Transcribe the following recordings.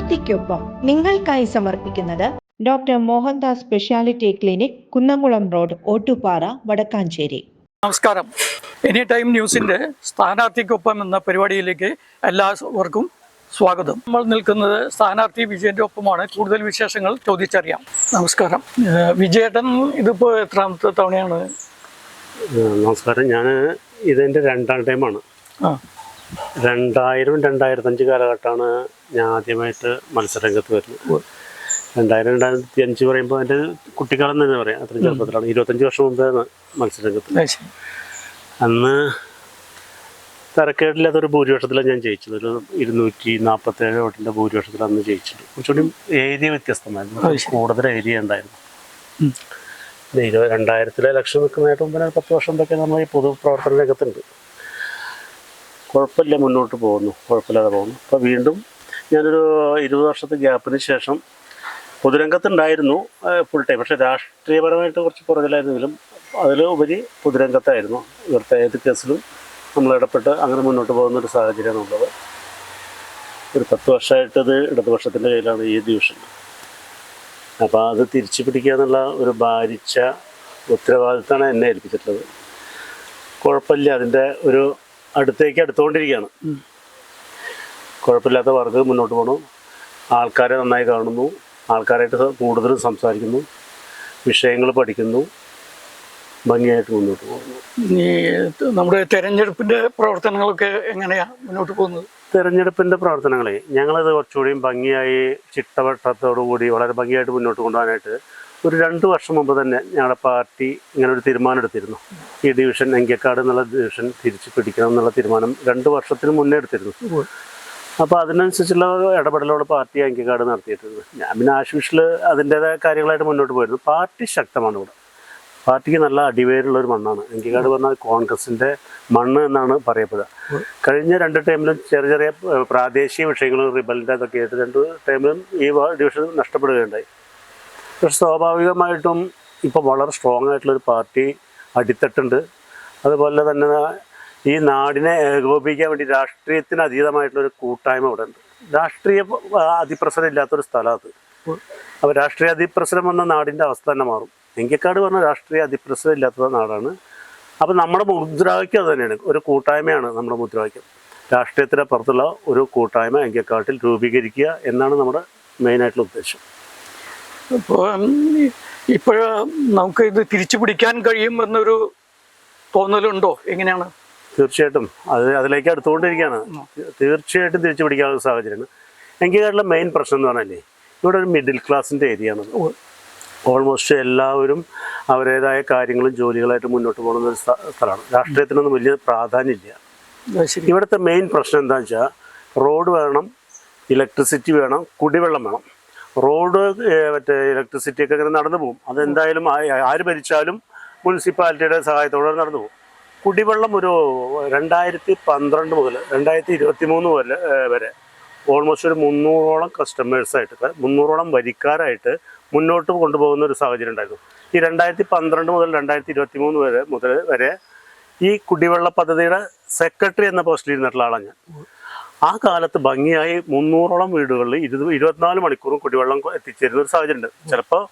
സ്ഥാനാർത്ഥിക്കൊപ്പം നിങ്ങൾക്കായി സമർപ്പിക്കുന്നത് doctor Mohandas speciality clinic Kunnamkulam road Ottupara Wadakkanchery. നമസ്കാരം. എനി ടൈം ന്യൂസിന്റെ സ്ഥാനാർത്ഥിക്കൊപ്പം എന്ന പരിപാടിയിലേക്ക് എല്ലാവർക്കും സ്വാഗതം. നമ്മൾ നിൽക്കുന്നത് സ്ഥാനാർത്ഥി വിജയന്റെ ഒപ്പമാണ് കൂടുതൽ വിശേഷങ്ങൾ ചോദിച്ചറിയാം. നമസ്കാരം. വിജയേട്ടൻ ഇതിപ്പോ എത്രാമത്തെ തവണയാണ്? നമസ്കാരം. ഞാൻ ഇതെന്റെ രണ്ടാം ടൈമാണ്. ആ. രണ്ടായിരം രണ്ടായിരത്തഞ്ച് കാലഘട്ടമാണ് ഞാൻ ആദ്യമായിട്ട് മത്സരരംഗത്ത് വരുന്നത്. രണ്ടായിരം രണ്ടായിരത്തി അഞ്ച് പറയുമ്പോൾ എന്റെ കുട്ടിക്കാലം തന്നെ പറയാം. അത്രയും ചെറുപ്പത്തിലാണ്. ഇരുപത്തഞ്ച് വർഷം മുമ്പേ മത്സരരംഗത്ത്. അന്ന് തരക്കേടില്ലാത്തൊരു ഭൂരിപക്ഷത്തിലാണ് ഞാൻ ജയിച്ചത്. ഒരു ഇരുന്നൂറ്റി നാൽപ്പത്തേഴ് വോട്ടിന്റെ ഭൂരിപക്ഷത്തിൽ അന്ന് ജയിച്ചിട്ടുണ്ട് കുറച്ചുകൂടി ഏരിയ വ്യത്യസ്തമായിരുന്നു. കൂടുതൽ ഏരിയ ഉണ്ടായിരുന്നു ഇരുപത് രണ്ടായിരത്തിലെ ഇലക്ഷൻ നിൽക്കുന്നതിന് മുമ്പ് പത്ത് വർഷം മുമ്പൊക്കെ നമ്മൾ ഈ പൊതുപ്രവർത്തന രംഗത്തുണ്ട്. കുഴപ്പമില്ല മുന്നോട്ട് പോകുന്നു. കുഴപ്പമില്ലാതെ പോകുന്നു. അപ്പോൾ വീണ്ടും ഞാനൊരു ഇരുപത് വർഷത്തെ ഗ്യാപ്പിന് ശേഷം പൊതുരംഗത്തുണ്ടായിരുന്നു ഫുൾ ടൈം പക്ഷേ രാഷ്ട്രീയപരമായിട്ട് കുറച്ച് പുറകിലായിരുന്നെങ്കിലും അതിൽ ഉപരി പൊതുരംഗത്തായിരുന്നു. ഇവിടുത്തെ ഏത് കേസിലും നമ്മൾ ഇടപെട്ട് അങ്ങനെ മുന്നോട്ട് പോകുന്ന ഒരു സാഹചര്യമാണ് ഉള്ളത്. ഒരു പത്ത് വർഷമായിട്ടത് ഇടതുപക്ഷത്തിന്റെ കയ്യിലാണ് ഈ ഡിവിഷൻ അപ്പോൾ അത് തിരിച്ചു പിടിക്കുക എന്നുള്ള ഒരു ഭാരിച്ച ഉത്തരവാദിത്തമാണ് എന്നെ ഏൽപ്പിച്ചിട്ടുള്ളത്. കുഴപ്പമില്ല അതിന്റെ ഒരു അടുത്തേക്ക് അടുത്തുകൊണ്ടിരിക്കുകയാണ്. കുഴപ്പമില്ലാത്ത വർക്ക് മുന്നോട്ട് പോകണു ആൾക്കാരെ നന്നായി കാണുന്നു. ആൾക്കാരായിട്ട് കൂടുതൽ കൂടുതലും സംസാരിക്കുന്നു. വിഷയങ്ങൾ പഠിക്കുന്നു. ഭംഗിയായിട്ട് മുന്നോട്ട് പോകുന്നു. ഈ നമ്മുടെ തെരഞ്ഞെടുപ്പിന്റെ പ്രവർത്തനങ്ങളൊക്കെ എങ്ങനെയാണ് മുന്നോട്ട് പോകുന്നത്? തെരഞ്ഞെടുപ്പിന്റെ പ്രവർത്തനങ്ങളെ ഞങ്ങളത് കുറച്ചുകൂടി ഭംഗിയായി ചിട്ടവട്ടത്തോടു കൂടി വളരെ ഭംഗിയായിട്ട് മുന്നോട്ട് കൊണ്ടുപോകാനായിട്ട് ഒരു രണ്ട് വർഷം മുമ്പ് തന്നെ ഞങ്ങളുടെ പാർട്ടി ഇങ്ങനെ ഒരു തീരുമാനം എടുത്തിരുന്നു. ഈ ഡിവിഷൻ എങ്കക്കാട് എന്നുള്ള ഡിവിഷൻ തിരിച്ചു പിടിക്കണം എന്നുള്ള തീരുമാനം രണ്ട് വർഷത്തിന് മുന്നേ എടുത്തിരുന്നു. അപ്പോൾ അതിനനുസരിച്ചുള്ള ഇടപെടലോട് പാർട്ടി അങ്കക്കാട് നടത്തിയിട്ടുണ്ട്. ഞാൻ പിന്നെ ആശുപത്രിയിൽ അതിന്റേതായ കാര്യങ്ങളായിട്ട് മുന്നോട്ട് പോയിരുന്നു. പാർട്ടി ശക്തമാണ് ഇവിടെ. പാർട്ടിക്ക് നല്ല അടിവേരുള്ള ഒരു മണ്ണാണ്. എങ്കിക്കാട് പറഞ്ഞാൽ കോൺഗ്രസിന്റെ മണ്ണ് എന്നാണ് പറയപ്പെടുക. കഴിഞ്ഞ രണ്ട് ടൈമിലും ചെറിയ ചെറിയ പ്രാദേശിക വിഷയങ്ങളും റിബലിന്റെ അതൊക്കെ ആയിട്ട് രണ്ട് ടൈമിലും ഈ ഡിവിഷൻ നഷ്ടപ്പെടുകയുണ്ടായി. പക്ഷെ സ്വാഭാവികമായിട്ടും ഇപ്പോൾ വളരെ സ്ട്രോങ് ആയിട്ടുള്ളൊരു പാർട്ടി അടിത്തട്ടുണ്ട്. അതുപോലെ തന്നെ ഈ നാടിനെ ഏകോപിപ്പിക്കാൻ വേണ്ടി രാഷ്ട്രീയത്തിന് അതീതമായിട്ടുള്ളൊരു കൂട്ടായ്മ ഇവിടെ ഉണ്ട്. രാഷ്ട്രീയ അതിപ്രസരം ഇല്ലാത്തൊരു സ്ഥലം അത്. അപ്പോൾ രാഷ്ട്രീയ അതിപ്രസരം വന്ന നാടിന്റെ അവസ്ഥ തന്നെ മാറും. എങ്കിക്കാട് പറഞ്ഞ രാഷ്ട്രീയ അതിപ്രസരം ഇല്ലാത്ത നാടാണ്. അപ്പോൾ നമ്മുടെ മുദ്രാവാക്യം അത് തന്നെയാണ്. ഒരു കൂട്ടായ്മയാണ് നമ്മുടെ മുദ്രാവാക്യം. രാഷ്ട്രീയത്തിന് പുറത്തുള്ള ഒരു കൂട്ടായ്മ എങ്കിക്കാട്ടിൽ രൂപീകരിക്കുക എന്നാണ് നമ്മുടെ മെയിനായിട്ടുള്ള ഉദ്ദേശം. ഇപ്പോൾ ഇപ്പോഴ നമുക്ക് ഇത് തിരിച്ചു പിടിക്കാൻ കഴിയും എന്നൊരു തോന്നലുണ്ടോ? എങ്ങനെയാണ്? തീർച്ചയായിട്ടും. അത് അതിലേക്ക് അടുത്തുകൊണ്ടിരിക്കുകയാണ്. തീർച്ചയായിട്ടും തിരിച്ചു പിടിക്കാനുള്ള സാഹചര്യമാണ്. എനിക്ക് എങ്കിക്കാട്ടിലെ മെയിൻ പ്രശ്നം എന്ന് പറഞ്ഞാലേ ഇവിടെ ഒരു മിഡിൽ ക്ലാസിന്റെ ഏരിയ ആണ്. ഓൾമോസ്റ്റ് എല്ലാവരും അവരുടേതായ കാര്യങ്ങളും ജോലികളായിട്ട് മുന്നോട്ട് പോകുന്ന ഒരു സ്ഥ- സ്ഥലമാണ്. രാഷ്ട്രീയത്തിനൊന്നും വലിയ പ്രാധാന്യമില്ല. ഇവിടുത്തെ മെയിൻ പ്രശ്നം എന്താണെന്ന് വെച്ചാൽ റോഡ് വേണം ഇലക്ട്രിസിറ്റി വേണം കുടിവെള്ളം വേണം. റോഡ് മറ്റേ ഇലക്ട്രിസിറ്റി ഒക്കെ ഇങ്ങനെ നടന്നു പോകും. അതെന്തായാലും ആര് ഭരിച്ചാലും മുനിസിപ്പാലിറ്റിയുടെ സഹായത്തോടെ നടന്നു പോകും. കുടിവെള്ളം ഒരു രണ്ടായിരത്തി പന്ത്രണ്ട് മുതൽ രണ്ടായിരത്തി ഇരുപത്തി മൂന്ന് ഏഹ്, വരെ ഓൾമോസ്റ്റ് ഒരു മുന്നൂറോളം കസ്റ്റമേഴ്സായിട്ട് മുന്നൂറോളം വരിക്കാരായിട്ട് മുന്നോട്ട് കൊണ്ടുപോകുന്ന ഒരു സാഹചര്യം ഉണ്ടായിരുന്നു. ഈ രണ്ടായിരത്തി പന്ത്രണ്ട് മുതൽ രണ്ടായിരത്തി ഇരുപത്തി മൂന്ന് വരെ മുതൽ വരെ ഈ കുടിവെള്ള പദ്ധതിയുടെ സെക്രട്ടറി എന്ന പോസ്റ്റിൽ ഇരുന്നിട്ടുള്ള ആളാണ് ഞാൻ. ആ കാലത്ത് ഭംഗിയായി മുന്നൂറോളം വീടുകളിൽ ഇരുപത് ഇരുപത്തിനാല് മണിക്കൂറും കുടിവെള്ളം എത്തിച്ചേരുന്ന ഒരു സാഹചര്യം ഉണ്ട് ചിലപ്പോൾ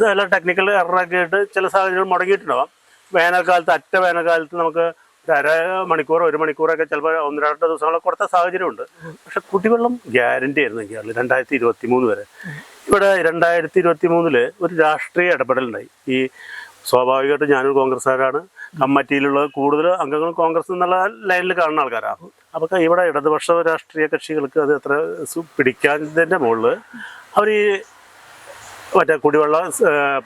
ചില ടെക്നിക്കൽ എററൊക്കെ ആയിട്ട് ചില സാഹചര്യങ്ങൾ മുടങ്ങിയിട്ടുണ്ടാവാം. വേനൽക്കാലത്ത് അറ്റ വേനൽക്കാലത്ത് നമുക്ക് അര മണിക്കൂറോ ഒരു മണിക്കൂറൊക്കെ ചിലപ്പോൾ ഒന്ന് രണ്ട് ദിവസങ്ങളൊക്കെ കൊടുത്ത സാഹചര്യമുണ്ട്. പക്ഷെ കുടിവെള്ളം ഗ്യാരണ്ടി ആയിരുന്നു കേരളം രണ്ടായിരത്തി ഇരുപത്തി മൂന്ന് വരെ. ഇവിടെ രണ്ടായിരത്തി ഇരുപത്തി മൂന്നിൽ ഒരു രാഷ്ട്രീയ ഇടപെടലുണ്ടായി. ഈ സ്വാഭാവികമായിട്ടും ഞാനൊരു കോൺഗ്രസ്സുകാരാണ്. കമ്മിറ്റിയിലുള്ള കൂടുതൽ അംഗങ്ങൾ കോൺഗ്രസ് എന്നുള്ള ലൈനിൽ കാണുന്ന ആൾക്കാരാണ് അപ്പോൾ ഇവിടെ ഇടതുപക്ഷ രാഷ്ട്രീയ കക്ഷികൾക്ക് അത് എത്ര പിടിക്കാതിന്റെ മുകളിൽ അവർ ഈ മറ്റേ കുടിവെള്ള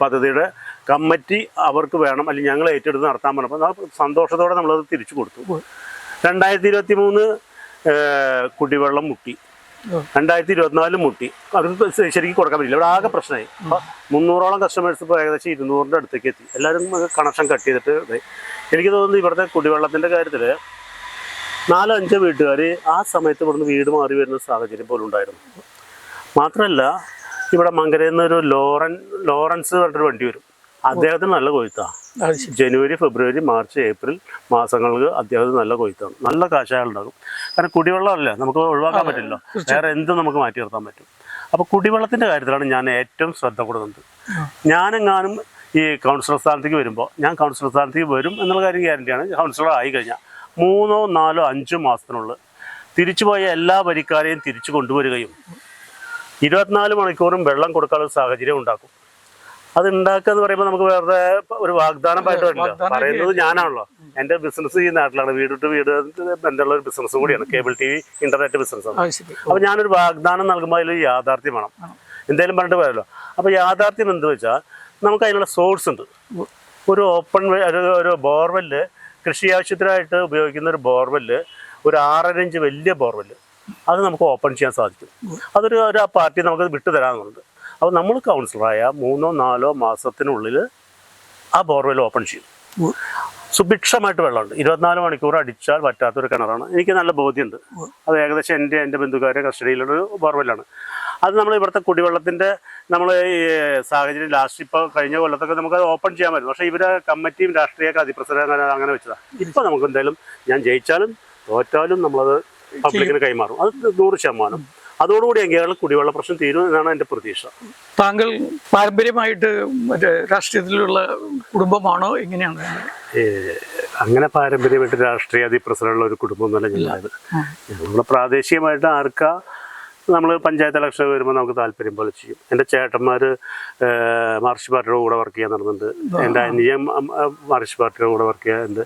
പദ്ധതിയുടെ കമ്മിറ്റി അവർക്ക് വേണം. അല്ലെങ്കിൽ ഞങ്ങൾ ഏറ്റെടുത്ത് നടത്താൻ പറഞ്ഞപ്പോൾ സന്തോഷത്തോടെ നമ്മളത് തിരിച്ചു കൊടുത്തു. രണ്ടായിരത്തി ഇരുപത്തി മൂന്ന് കുടിവെള്ളം മുട്ടി. രണ്ടായിരത്തി ഇരുപത്തിനാലിലും മുട്ടി. അവർക്ക് ശരിക്കും കൊടുക്കാൻ പറ്റില്ല. ഇവിടെ ആകെ പ്രശ്നമായി. മുന്നൂറോളം കസ്റ്റമേഴ്സ് ഇപ്പോൾ ഏകദേശം ഇരുന്നൂറിന്റെ അടുത്തേക്ക് എത്തി. എല്ലാവരും കണക്ഷൻ കട്ട് ചെയ്തിട്ട് എനിക്ക് തോന്നുന്നു ഇവിടുത്തെ കുടിവെള്ളത്തിന്റെ കാര്യത്തിൽ നാലോ അഞ്ചോ വീട്ടുകാർ ആ സമയത്ത് ഇവിടുന്ന് വീട് മാറി വരുന്ന സാഹചര്യം പോലും ഉണ്ടായിരുന്നു. മാത്രമല്ല ഇവിടെ മങ്കരയിൽ നിന്ന് ഒരു ലോറൻ ലോറൻസ് പറഞ്ഞൊരു വണ്ടി വരും. അദ്ദേഹത്തിന് നല്ല കൊയ്ത്താണ് ജനുവരി ഫെബ്രുവരി മാർച്ച് ഏപ്രിൽ മാസങ്ങൾക്ക് അദ്ദേഹത്തിന് നല്ല കൊയ്ത്താണ്. നല്ല കാശകളുണ്ടാകും കാരണം കുടിവെള്ളമല്ലേ? നമുക്ക് ഒഴിവാക്കാൻ പറ്റില്ലല്ലോ. വേറെ എന്തും നമുക്ക് മാറ്റി നിർത്താൻ പറ്റും. അപ്പോൾ കുടിവെള്ളത്തിന്റെ കാര്യത്തിലാണ് ഞാൻ ഏറ്റവും ശ്രദ്ധ കൊടുക്കുന്നത്. ഞാനെങ്ങാനും ഈ കൗൺസിലർ സ്ഥാനത്തേക്ക് വരുമ്പോൾ ഞാൻ കൗൺസിലർ സ്ഥാനത്തേക്ക് വരും എന്നുള്ള കാര്യം ഗ്യാരണ്ടിയാണ്. കൗൺസിലർ ആയി കഴിഞ്ഞാൽ മൂന്നോ നാലോ അഞ്ചോ മാസത്തിനുള്ളിൽ തിരിച്ചുപോയ എല്ലാ വരിക്കാരെയും തിരിച്ചു കൊണ്ടുവരികയും ഇരുപത്തിനാല് മണിക്കൂറും വെള്ളം കൊടുക്കാനുള്ള സാഹചര്യം ഉണ്ടാക്കും. അത് ഉണ്ടാക്കുക എന്ന് പറയുമ്പോൾ നമുക്ക് വേറെ ഒരു വാഗ്ദാനമായിട്ട് വരില്ല പറയുന്നത് ഞാനാണല്ലോ. എന്റെ ബിസിനസ് ഈ നാട്ടിലാണ്. വീട് ടു വീട് ബന്ധമുള്ള ഒരു ബിസിനസ് കൂടിയാണ്. കേബിൾ ടി വി ഇന്റർനെറ്റ് ബിസിനസ്സാണ്. അപ്പൊ ഞാനൊരു വാഗ്ദാനം നൽകുമ്പോൾ അതിൽ യാഥാർത്ഥ്യം വേണം. എന്തായാലും പറഞ്ഞിട്ട് പോയല്ലോ അപ്പൊ യാഥാർത്ഥ്യം എന്ത് വെച്ചാൽ നമുക്ക് അതിനുള്ള സോഴ്സ് ഉണ്ട്. ഒരു ഓപ്പൺ ഒരു ബോർവെൽ ബോർവെല്ല് കൃഷി ആവശ്യത്തിനായിട്ട് ഉപയോഗിക്കുന്ന ഒരു ബോർവെല്ല് ഒരു ആറര ഇഞ്ച് വലിയ ബോർവെല്ല് അത് നമുക്ക് ഓപ്പൺ ചെയ്യാൻ സാധിക്കും. അതൊരു ഒരു ആ പാർട്ടി നമുക്ക് വിട്ടു തരാമെന്നുണ്ട് അപ്പോൾ നമ്മൾ കൗൺസിലറായ മൂന്നോ നാലോ മാസത്തിനുള്ളിൽ ആ ബോർവെൽ ഓപ്പൺ ചെയ്യും. സുഭിക്ഷമായിട്ട് വെള്ളമുണ്ട്. ഇരുപത്തിനാല് മണിക്കൂർ അടിച്ചാൽ പറ്റാത്തൊരു കിണറാണ്. എനിക്ക് നല്ല ബോധ്യമുണ്ട്. അത് ഏകദേശം എന്റെ എന്റെ ബന്ധുക്കാരെ കസ്റ്റഡിയിലുള്ള ഒരു ബോർവെല്ലാണ് അത് നമ്മൾ ഇവിടുത്തെ കുടിവെള്ളത്തിന്റെ നമ്മൾ ഈ സാഹചര്യം ലാസ്റ്റ് ഇപ്പോൾ കഴിഞ്ഞ കൊല്ലത്തൊക്കെ നമുക്ക് അത് ഓപ്പൺ ചെയ്യാൻ പറ്റും. പക്ഷേ ഇവരെ കമ്മിറ്റിയും രാഷ്ട്രീയ അതിപ്രസരം അങ്ങനെ അങ്ങനെ വെച്ചതാണ് ഇപ്പോൾ നമുക്ക് എന്തായാലും ഞാൻ ജയിച്ചാലും തോറ്റാലും നമ്മളത് പബ്ലിക്കിന് കൈമാറും. അത് നൂറ് ശതമാനം. അതോടുകൂടി എങ്കിലും കുടിവെള്ള പ്രശ്നം തീരും എന്നാണ് എന്റെ പ്രതീക്ഷ. താങ്കൾ പാരമ്പര്യമായിട്ട് മറ്റേ രാഷ്ട്രീയത്തിലുള്ള കുടുംബമാണോ എങ്ങനെയാണ്? അങ്ങനെ പാരമ്പര്യമായിട്ട് രാഷ്ട്രീയ അതിപ്രസരമുള്ള ഒരു കുടുംബം എന്നല്ല ഞങ്ങളത് നമ്മുടെ പ്രാദേശികമായിട്ട് ആർക്കാ നമ്മൾ പഞ്ചായത്ത് ഇലക്ഷൻ വരുമ്പോൾ നമുക്ക് താല്പര്യം പോലെ ചെയ്യും. എന്റെ ചേട്ടന്മാർ മാർച്ച് പാർട്ടിയുടെ കൂടെ വർക്ക് ചെയ്യാൻ നടന്നുണ്ട് എന്റെ അനിയൻ മാർച്ച് പാർട്ടിയുടെ കൂടെ വർക്ക് ചെയ്യാറുണ്ട്.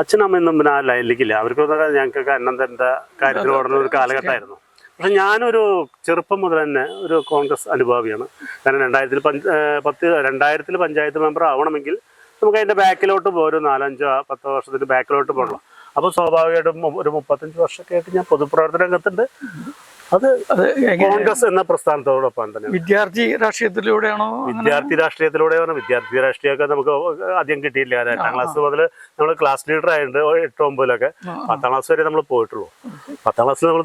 അച്ഛനും അമ്മയും പിന്നെ ആ ലൈനിലേക്കില്ല അവർക്കൊക്കെ ഞങ്ങൾക്കൊക്കെ അന്നന്തന്റെ കാര്യത്തിൽ ഓടുന്ന ഒരു കാലഘട്ടമായിരുന്നു. പക്ഷെ ഞാനൊരു ചെറുപ്പം മുതൽ തന്നെ ഒരു കോൺഗ്രസ് അനുഭാവിയാണ്. കാരണം രണ്ടായിരത്തിൽ പഞ്ച് പത്ത് രണ്ടായിരത്തിൽ പഞ്ചായത്ത് മെമ്പർ ആവണമെങ്കിൽ നമുക്ക് അതിന്റെ ബാക്കിലോട്ട് പോകും ഒരു നാലഞ്ചോ പത്തോ വർഷത്തിന് ബാക്കിലോട്ട് പോകണം. അപ്പോൾ സ്വാഭാവികമായിട്ടും ഒരു മുപ്പത്തഞ്ച് വർഷമൊക്കെ ആയിട്ട് ഞാൻ പൊതുപ്രവർത്തന രംഗത്തുണ്ട്. അത് കോൺഗ്രസ് എന്ന പ്രസ്ഥാനത്തോടൊപ്പം തന്നെ. വിദ്യാർത്ഥി രാഷ്ട്രീയത്തിലൂടെയാണോ വിദ്യാർത്ഥി രാഷ്ട്രീയത്തിലൂടെയാണ്. വിദ്യാർത്ഥി രാഷ്ട്രീയമൊക്കെ നമുക്ക് ആദ്യം കിട്ടിയില്ല അതായത് എട്ടാം ക്ലാസ് മുതൽ നമ്മൾ ക്ലാസ് ലീഡർ ആയിട്ടുണ്ട് എട്ടോ ഒമ്പതിലൊക്കെ പത്താം ക്ലാസ് വരെ നമ്മൾ പോയിട്ടുള്ളൂ. പത്താം ക്ലാസ് നമ്മൾ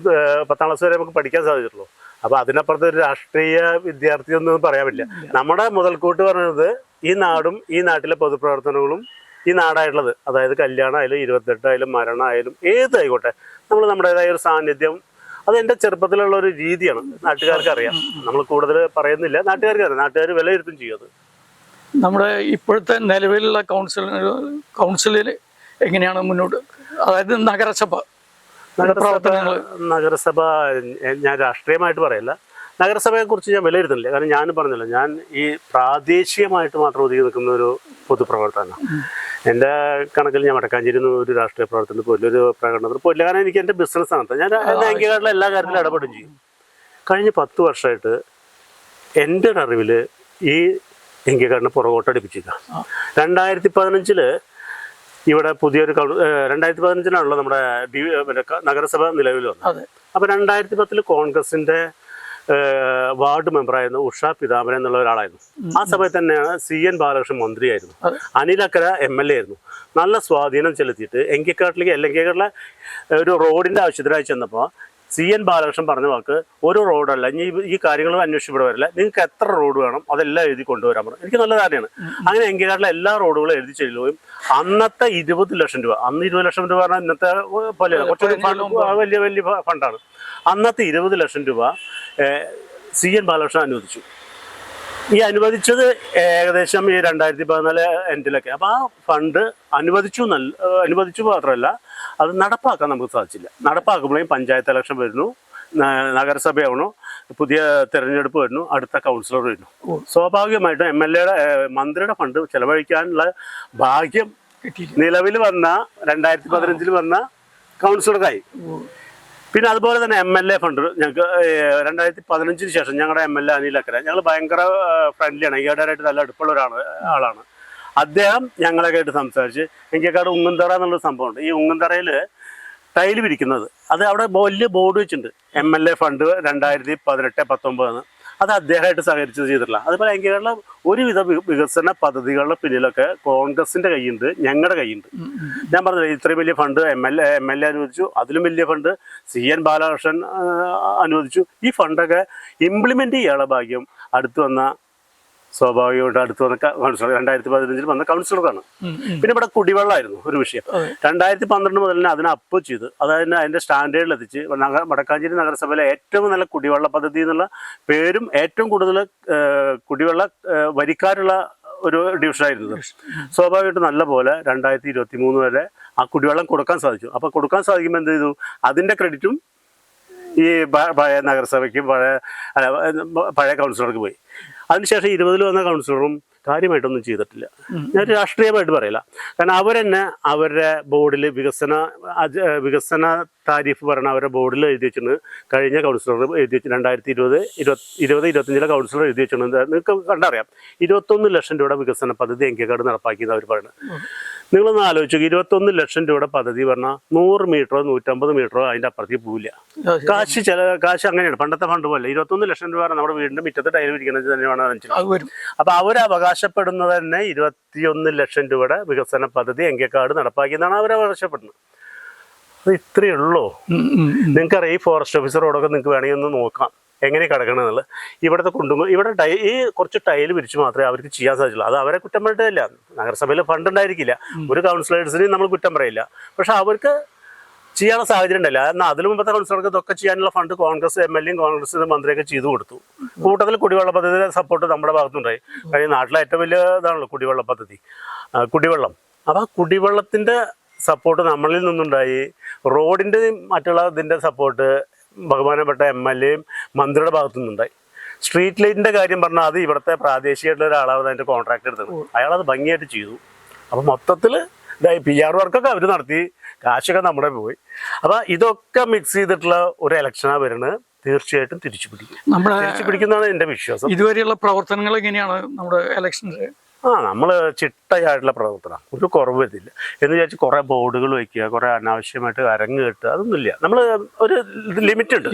പത്താം ക്ലാസ് വരെ നമുക്ക് പഠിക്കാൻ സാധിച്ചിട്ടുള്ളൂ. അപ്പൊ അതിനപ്പുറത്ത് ഒരു രാഷ്ട്രീയ വിദ്യാർത്ഥി ഒന്നും പറയാൻ പറ്റില്ല. നമ്മുടെ മുതൽക്കൂട്ട് പറയുന്നത് ഈ നാടും ഈ നാട്ടിലെ പൊതുപ്രവർത്തനങ്ങളും ഈ നാടായിട്ടുള്ളത്. അതായത് കല്യാണം ആയാലും ഇരുപത്തെട്ട് ആയാലും മരണം ആയാലും ഏതായിക്കോട്ടെ നമ്മൾ നമ്മുടേതായ ഒരു സാന്നിധ്യം അത് എന്റെ ചെറുപ്പത്തിലുള്ള ഒരു രീതിയാണ്. നാട്ടുകാർക്ക് അറിയാം നമ്മൾ കൂടുതൽ പറയുന്നില്ല. നാട്ടുകാർക്ക് അറിയാം നാട്ടുകാർ വിലയിരുത്തും ചെയ്യും അത്. നമ്മുടെ ഇപ്പോഴത്തെ നിലവിലുള്ള കൗൺസിൽ കൗൺസിലിൽ എങ്ങനെയാണ് മുന്നോട്ട് അതായത് നഗരസഭ നഗരസഭ നഗരസഭ ഞാൻ രാഷ്ട്രീയമായിട്ട് പറയല്ല. നഗരസഭയെ കുറിച്ച് ഞാൻ വിലയിരുത്തുന്നില്ല. കാരണം ഞാൻ പറഞ്ഞല്ലോ ഞാൻ ഈ പ്രാദേശികമായിട്ട് മാത്രം ഒതുങ്ങി നിൽക്കുന്ന ഒരു പൊതുപ്രവർത്തനമാണ്. എന്റെ കണക്കിൽ ഞാൻ വടക്കാഞ്ചേരി ഒരു രാഷ്ട്രീയ പ്രവർത്തനത്തിൽ പോയില്ല ഒരു പ്രകടനത്തിൽ പോയില്ല കാരണം എനിക്ക് എന്റെ ബിസിനസ് ആണ്. ഞാൻ ബാങ്കുകാരുടെ എല്ലാ കാര്യത്തിലും ഇടപെടും ചെയ്യും. കഴിഞ്ഞ പത്ത് വർഷമായിട്ട് എന്റെ ഒരു അറിവിൽ ഈ ലൈംഗികകാരനെ പുറകോട്ടടിപ്പിച്ചില്ല രണ്ടായിരത്തി പതിനഞ്ചിൽ ഇവിടെ പുതിയൊരു രണ്ടായിരത്തി പതിനഞ്ചിലാണല്ലോ നമ്മുടെ ഡി നഗരസഭ നിലവിൽ വന്നത്. അപ്പൊ രണ്ടായിരത്തി പത്തിൽ കോൺഗ്രസിന്റെ വാർഡ് മെമ്പറായിരുന്നു ഉഷ പിതാമരൻ എന്നുള്ള ഒരാളായിരുന്നു. ആ സമയത്ത് തന്നെയാണ് സി എൻ ബാലകൃഷ്ണൻ മന്ത്രിയായിരുന്നു. അനിലക്കര എം എൽ എ ആയിരുന്നു നല്ല സ്വാധീനം ചെലുത്തിയിട്ട് എങ്കിക്കാട്ടിലേക്ക് കാട്ടിലെ ഒരു റോഡിന്റെ ആവശ്യത്തിനായി ചെന്നപ്പോൾ സി എൻ ബാലകൃഷ്ണൻ പറഞ്ഞ വാക്ക് ഒരു റോഡല്ല ഇനി ഈ- കാര്യങ്ങളും കാര്യങ്ങൾ അന്വേഷിച്ച് വരില്ല. നിങ്ങൾക്ക് എത്ര റോഡ് വേണം അതെല്ലാം എഴുതി കൊണ്ടുവരാൻ പറഞ്ഞു. എനിക്ക് നല്ല കാര്യമാണ് അങ്ങനെ എങ്കിക്കാട്ടിലെ എല്ലാ റോഡുകളും എഴുതി ചെല്ലുകയും അന്നത്തെ ഇരുപത് ലക്ഷം രൂപ അന്ന് ഇരുപത് ലക്ഷം രൂപ പറഞ്ഞാൽ ഇന്നത്തെ പോലെ കുറച്ചൊരു വലിയ വലിയ ഫണ്ടാണ്. അന്നത്തെ ഇരുപത് ലക്ഷം രൂപ സി എൻ ബാലകൃഷ്ണൻ അനുവദിച്ചു. ഈ അനുവദിച്ചത് ഏകദേശം ഈ രണ്ടായിരത്തി പതിനാല് എൻഡിലൊക്കെ. അപ്പോൾ ആ ഫണ്ട് അനുവദിച്ചു നല്ല അനുവദിച്ചു മാത്രമല്ല അത് നടപ്പാക്കാൻ നമുക്ക് സാധിച്ചില്ല. നടപ്പാക്കുമ്പോഴേക്കും പഞ്ചായത്ത് ഇലക്ഷൻ വരുന്നു നഗരസഭയാവണു പുതിയ തിരഞ്ഞെടുപ്പ് വരുന്നു അടുത്ത കൗൺസിലർ വരുന്നു. സ്വാഭാവികമായിട്ടും എം എൽ എയുടെ മന്ത്രിയുടെ ഫണ്ട് ചെലവഴിക്കാനുള്ള ഭാഗ്യം നിലവിൽ വന്ന രണ്ടായിരത്തി പതിനഞ്ചിൽ വന്ന കൗൺസിലർക്കായി. പിന്നെ അതുപോലെ തന്നെ എം എൽ എ ഫണ്ട് ഞങ്ങൾക്ക് രണ്ടായിരത്തി പതിനഞ്ചിന് ശേഷം ഞങ്ങളുടെ M L A Anil Akkara. ഞങ്ങൾ ഭയങ്കര ഫ്രണ്ട്ലിയാണ് ഈയിടെയായിട്ട് നല്ല അടുപ്പുള്ള ഒരാണ് ആളാണ്. അദ്ദേഹം ഞങ്ങളൊക്കെ ആയിട്ട് സംസാരിച്ച് എനിക്കേക്കാട് ഉങ്ങന്തറ എന്നുള്ള സംഭവമുണ്ട്. ഈ ഉങ്ങന്തറയിൽ ടൈൽ വിരിക്കുന്നത്. അത് അവിടെ വലിയ ബോർഡ് വെച്ചിട്ടുണ്ട്. എം എൽ എ ഫണ്ട് രണ്ടായിരത്തി പതിനെട്ട് പത്തൊമ്പതെന്ന്. അത് അദ്ദേഹമായിട്ട് സഹകരിച്ച് ചെയ്തിട്ടില്ല. അതുപോലെ കേരള ഒരുവിധ വികസന പദ്ധതികളുടെ പിന്നിലൊക്കെ കോൺഗ്രസിന്റെ കൈയുണ്ട് ഞങ്ങളുടെ കൈയുണ്ട് ഞാൻ പറഞ്ഞില്ല ഇത്രയും വലിയ fund M L A M L A അനുവദിച്ചു അതിലും വലിയ ഫണ്ട് സി എൻ ബാലകൃഷ്ണൻ അനുവദിച്ചു. ഈ ഫണ്ടൊക്കെ ഇംപ്ലിമെന്റ് ചെയ്യാനുള്ള ഭാഗ്യം അടുത്തു വന്ന സ്വാഭാവികമായിട്ട് അടുത്ത് വന്ന കൗൺസിലർ രണ്ടായിരത്തി പതിനഞ്ചിൽ വന്ന കൗൺസിലറാണ്. പിന്നെ ഇവിടെ കുടിവെള്ളമായിരുന്നു ഒരു വിഷയം. രണ്ടായിരത്തി പന്ത്രണ്ട് മുതൽ തന്നെ അതിനെ അപ്പ് ചെയ്ത് അതായത് അതിന്റെ സ്റ്റാൻഡേർഡിൽ എത്തിച്ച് വടക്കാഞ്ചേരി നഗരസഭയിലെ ഏറ്റവും നല്ല കുടിവെള്ള പദ്ധതി എന്നുള്ള പേരും ഏറ്റവും കൂടുതൽ കുടിവെള്ള വരിക്കാരുള്ള ഒരു ഡിവിഷനായിരുന്നു ആയിരുന്നു സ്വാഭാവികമായിട്ട് നല്ല പോലെ രണ്ടായിരത്തി ഇരുപത്തി മൂന്ന് വരെ ആ കുടിവെള്ളം കൊടുക്കാൻ സാധിച്ചു. അപ്പോൾ കൊടുക്കാൻ സാധിക്കുമ്പോൾ എന്ത് ചെയ്തു? അതിന്റെ ക്രെഡിറ്റും ഈ പഴയ നഗരസഭയ്ക്കും പഴയ പഴയ കൗൺസിലർക്ക് പോയി. അതിനുശേഷം ഇരുപതിൽ വന്ന കൗൺസിലറും കാര്യമായിട്ടൊന്നും ചെയ്തിട്ടില്ല. ഞാൻ രാഷ്ട്രീയമായിട്ട് പറയില്ല. കാരണം അവരെന്നെ അവരുടെ ബോർഡിൽ വികസന വികസന താരിഫ് പറഞ്ഞ അവരുടെ ബോർഡിൽ എഴുതി വെച്ചിട്ടുണ്ട്. കഴിഞ്ഞ കൗൺസിലർ എഴുതി വെച്ചു രണ്ടായിരത്തി ഇരുപത് ഇരുപത് ഇരുപത് ഇരുപത്തഞ്ചിലെ കൗൺസിലർ എഴുതി വെച്ചിട്ടുണ്ട്. നിങ്ങൾക്ക് കണ്ടറിയാം. ഇരുപത്തൊന്ന് ലക്ഷം രൂപയുടെ വികസന പദ്ധതി എങ്കിക്കാട് നടപ്പാക്കിയെന്ന് അവർ പറയുന്നത്. നിങ്ങളൊന്ന് ആലോചിച്ചു ഇരുപത്തൊന്ന് ലക്ഷം രൂപയുടെ പദ്ധതി പറഞ്ഞാൽ നൂറ് മീറ്ററോ നൂറ്റമ്പത് മീറ്ററോ അതിന്റെ അപ്പുറത്തേക്ക് പോവില്ല. കാശ് ചില കാശ് അങ്ങനെയാണ്. പണ്ടത്തെ ഫണ്ട് പോലെ. ഇരുപത്തൊന്ന് ലക്ഷം രൂപ നമ്മുടെ വീടിന്റെ മുറ്റത്ത് ടൈൽ ഇരിക്കുന്നത് തന്നെയാണ് അപ്പൊ അവർ അവകാശപ്പെടുന്നത് തന്നെ ഇരുപത്തിയൊന്ന് ലക്ഷം രൂപയുടെ വികസന പദ്ധതി എങ്കേക്കാട് നടപ്പാക്കിയെന്നാണ് അവർ അവകാശപ്പെടുന്നത്. അത് ഇത്രയേ ഉള്ളൂ. നിങ്ങൾക്കറിയാം ഈ ഫോറസ്റ്റ് ഓഫീസറോടൊക്കെ നിങ്ങൾക്ക് വേണമെങ്കിൽ ഒന്ന് നോക്കാം. എങ്ങനെ കിടക്കണമെന്നുള്ളത് ഇവിടുത്തെ കുണ്ടുമ്പ് ഇവിടെ ടൈ ഈ കുറച്ച് ടൈൽ വിരിച്ച് മാത്രമേ അവർക്ക് ചെയ്യാൻ സാധിച്ചുള്ളൂ. അത് അവരെ കുറ്റം പറഞ്ഞിട്ടില്ല നഗരസഭയിൽ ഫണ്ട് ഉണ്ടായിരിക്കില്ല. ഒരു കൗൺസിലേഴ്സിനെയും നമ്മൾ കുറ്റം പറയില്ല. പക്ഷെ അവർക്ക് ചെയ്യാനുള്ള സാഹചര്യം ഉണ്ടല്ല എന്നാൽ അതിന് മുമ്പത്തെ കൗൺസിലർക്ക് ഇതൊക്കെ ചെയ്യാനുള്ള ഫണ്ട് കോൺഗ്രസ് എം എൽ എയും കോൺഗ്രസ് മന്ത്രിയൊക്കെ ചെയ്തു കൊടുത്തു. കൂട്ടത്തിൽ കുടിവെള്ള പദ്ധതിയുടെ സപ്പോർട്ട് നമ്മുടെ ഭാഗത്തുണ്ടായി. കഴിഞ്ഞ നാട്ടിലെ ഏറ്റവും വലിയ ഇതാണല്ലോ കുടിവെള്ള പദ്ധതി. കുടിവെള്ളം. അപ്പോൾ ആ കുടിവെള്ളത്തിന്റെ സപ്പോർട്ട് നമ്മളിൽ നിന്നുണ്ടായി. റോഡിന്റെ മറ്റുള്ള ഇതിന്റെ സപ്പോർട്ട് ബഹുമാനപ്പെട്ട എം എൽ എയും മന്ത്രിയുടെ ഭാഗത്തു നിന്നുണ്ടായി സ്ട്രീറ്റ് ലൈറ്റിന്റെ കാര്യം പറഞ്ഞാൽ അത് ഇവിടുത്തെ പ്രാദേശികമായിട്ടുള്ള ഒരാളാണ് അതിന്റെ കോൺട്രാക്ട് എടുത്തത്. അയാളത് ഭംഗിയായിട്ട് ചെയ്തു. അപ്പോൾ മൊത്തത്തിൽ ഇതായി പി ആർ വർക്കൊക്കെ അവർ നടത്തി. കാശൊക്കെ നമ്മുടെ പോയി. അപ്പോൾ ഇതൊക്കെ മിക്സ് ചെയ്തിട്ടുള്ള ഒരു ഇലക്ഷനാണ് വരുന്നത് തീർച്ചയായിട്ടും തിരിച്ചു പിടിക്കും തിരിച്ചു പിടിക്കുന്നതാണ് എന്റെ വിശ്വാസം. ഇതുവരെയുള്ള പ്രവർത്തനങ്ങൾ എങ്ങനെയാണ് നമ്മുടെ ഇലക്ഷന്റെ ആ നമ്മൾ ചിട്ടയായിട്ടുള്ള പ്രവർത്തനം. ഒരു കുറവ് വരുന്നില്ല എന്ന് വിചാരിച്ച് കുറേ ബോർഡുകൾ വയ്ക്കുക കുറേ അനാവശ്യമായിട്ട് അരങ്ങ് കെട്ടുക അതൊന്നുമില്ല. നമ്മൾ ഒരു ലിമിറ്റ് ഉണ്ട്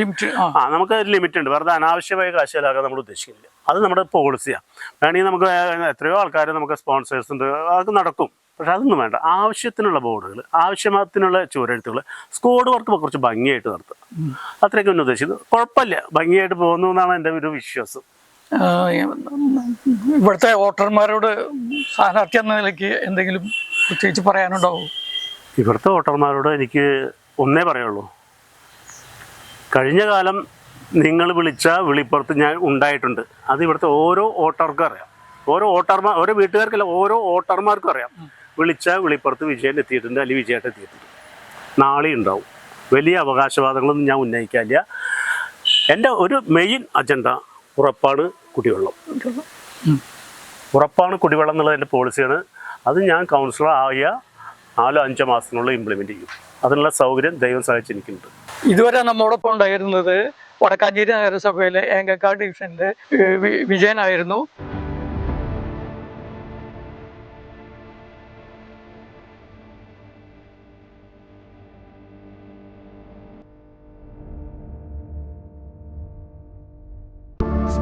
ആ നമുക്ക് ഒരു ലിമിറ്റ് ഉണ്ട് വെറുതെ അനാവശ്യമായ കാശുകളാക്കാൻ നമ്മൾ ഉദ്ദേശിക്കുന്നില്ല. അത് നമ്മുടെ പോളിസിയാണ് വേണമെങ്കിൽ നമുക്ക് എത്രയോ ആൾക്കാർ നമുക്ക് സ്പോൺസേഴ്സ് ഉണ്ട്. അതൊക്കെ നടക്കും. പക്ഷെ അതൊന്നും വേണ്ട. ആവശ്യത്തിനുള്ള ബോർഡുകൾ ആവശ്യത്തിനുള്ള ചുവരെഴുത്തുകൾ സ്കോഡ് വർക്ക് കുറച്ച് ഭംഗിയായിട്ട് നടത്തുക. അത്രയൊക്കെ ഒന്ന് ഉദ്ദേശിച്ചത് കുഴപ്പമില്ല. ഭംഗിയായിട്ട് പോകുന്നു എന്നാണ് എന്റെ ഒരു വിശ്വാസം. ഇവിടുത്തെ വോട്ടർമാരോട് സ്ഥാനാർത്ഥി എന്ന നിലയ്ക്ക് എന്തെങ്കിലും പ്രത്യേകിച്ച് പറയാനുണ്ടാവും ഇവിടുത്തെ വോട്ടർമാരോട് എനിക്ക് ഒന്നേ പറയുള്ളൂ. കഴിഞ്ഞ കാലം നിങ്ങൾ വിളിച്ച വിളിപ്പുറത്ത് ഞാൻ ഉണ്ടായിട്ടുണ്ട്. അത് ഇവിടുത്തെ ഓരോ വോട്ടർക്കും അറിയാം. ഓരോ വോട്ടർമാർ ഓരോ വീട്ടുകാർക്കല്ല ഓരോ വോട്ടർമാർക്കും അറിയാം. വിളിച്ച വിളിപ്പുറത്ത് വിജയൻ എത്തിയിട്ടുണ്ട് അല്ലെങ്കിൽ വിജയേട്ടൻ എത്തിയിട്ടുണ്ട്. നാളെ ഉണ്ടാവും. വലിയ അവകാശവാദങ്ങളൊന്നും ഞാൻ ഉന്നയിക്കാനില്ല. എന്റെ ഒരു മെയിൻ അജണ്ട ഉറപ്പാണ് കുടിവെള്ളം. ഉറപ്പാണ് കുടിവെള്ളം എന്നുള്ളത് എന്റെ പോളിസിയാണ്. അത് ഞാൻ കൗൺസിലർ ആയ നാലോ അഞ്ചോ മാസത്തിനുള്ളിൽ ഇംപ്ലിമെന്റ് ചെയ്യും. അതിനുള്ള സൗകര്യം ദൈവം സഹായിച്ചിരിക്കുന്നുണ്ട് ഇതുവരെ നമ്മോടൊപ്പം ഉണ്ടായിരുന്നത് വടക്കാഞ്ചേരി നഗരസഭയിലെ ഏങ്കക്കാട് ഡിവിഷന്റെ വിജയനായിരുന്നു.